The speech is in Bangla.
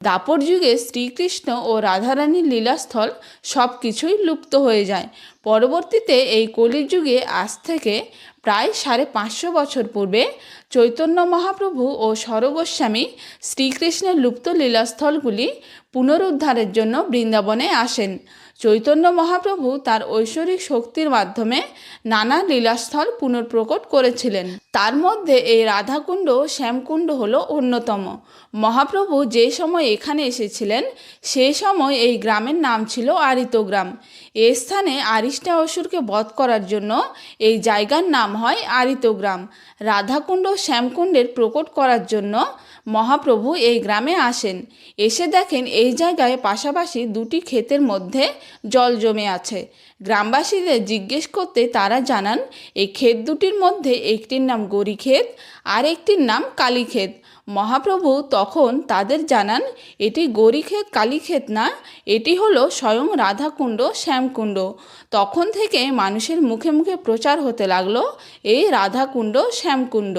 দাপর যুগে শ্রীকৃষ্ণ ও রাধারানীর লীলাস্থল সব কিছুই লুপ্ত হয়ে যায়। পরবর্তীতে এই কলির যুগে আজ থেকে প্রায় সাড়ে পাঁচশো বছর পূর্বে চৈতন্য মহাপ্রভু ও সরগোস্বামী শ্রীকৃষ্ণের লুপ্ত লীলাস্থলগুলি পুনরুদ্ধারের জন্য বৃন্দাবনে আসেন। চৈতন্য মহাপ্রভু তার ঐশ্বরিক শক্তির মাধ্যমে নানা লীলাস্থল পুনর্প্রকট করেছিলেন। তার মধ্যে এই রাধাকুণ্ড, শ্যামকুণ্ড হল অন্যতম। মহাপ্রভু যে সময় এখানে এসেছিলেন সেই সময় এই গ্রামের নাম ছিল আরিত গ্রাম এ স্থানে আরিষ্টা অসুরকে বধ করার জন্য এই জায়গার নাম হয় আরিত গ্রাম রাধাকুণ্ড, শ্যামকুণ্ডের প্রকট করার জন্য মহাপ্রভু এই গ্রামে আসেন। এসে দেখেন এই জায়গায় পাশাপাশি দুটি ক্ষেতের মধ্যে জল জমে আছে। গ্রামবাসীদের জিজ্ঞেস করতে তারা জানান, এই ক্ষেত দুটির মধ্যে একটির নাম গরিক্ষেত আর একটির নাম কালীক্ষেত। মহাপ্রভু তখন তাদের জানান, এটি গরিক্ষেত কালীক্ষেত না, এটি হলো স্বয়ং রাধাকুণ্ড, শ্যামকুণ্ড। তখন থেকে মানুষের মুখে মুখে প্রচার হতে লাগল, এই রাধাকুণ্ড, শ্যামকুণ্ড।